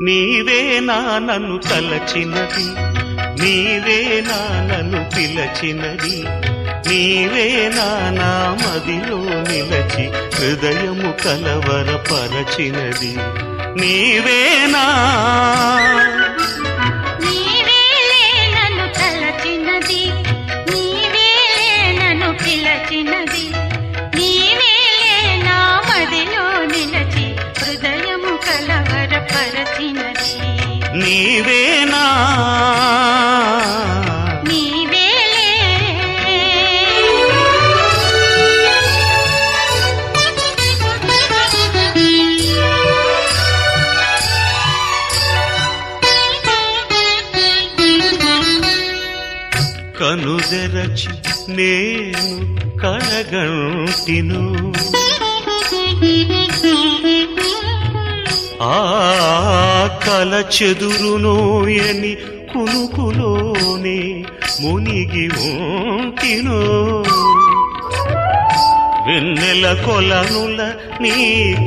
నీవే నా నన్ను తలచినది నీవే నా నన్ను పిలచినది నీవే నా మదిలో నిలచి హృదయము కలవరపరచినది. నీవేనా నీవేలే నీవేలే నా మదిలో నిలచి హృదయము కలవ నీవేనా? కనుదెరచి నేను కలగంటిను. ఆ కల చెదురునోయని కునుకులోనే మునిగి ఉంటిను. వెన్నెల కొలనుల నీ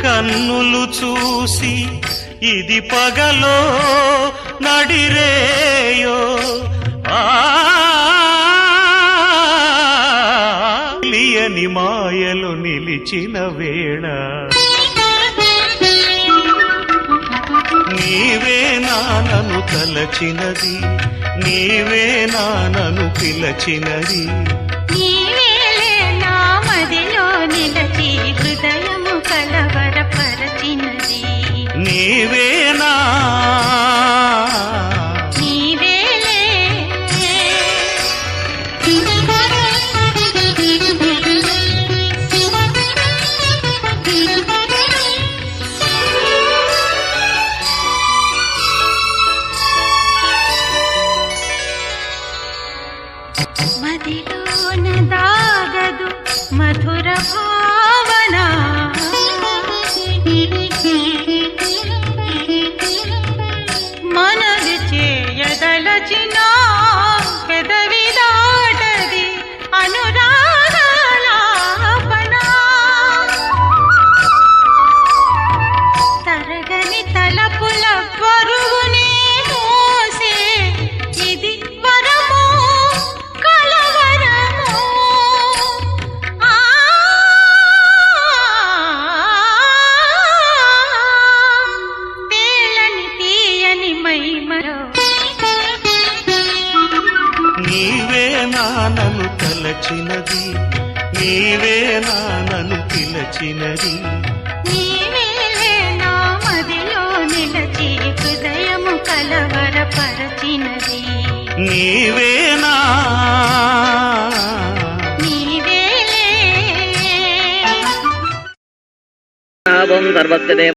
కన్నులు చూసి ఇది పగలో నడిరేయో. ఆ తెలియని మాయలు నిలిచిన వేళ తలచినది నీవే నానను పిలచినది. నీవేలే నా మదిలో నిలచి హృదయము కలవరపరచినది. నీవేనా చేయదలచిన పెదవి దాటది అనురాగాలాపన తరగని తలపుల బరువునే మోసే ఇది వరము కలవరము. ఆ తేలని తీయని మైమరో నీవే నానను తలచినది నీవే నానను పిలచినది. నీవేలే నా మదిలో నిలచి హృదయము కలవరపరచినది. నీవేనా నీవేలే నావం. సర్వస్య దేవ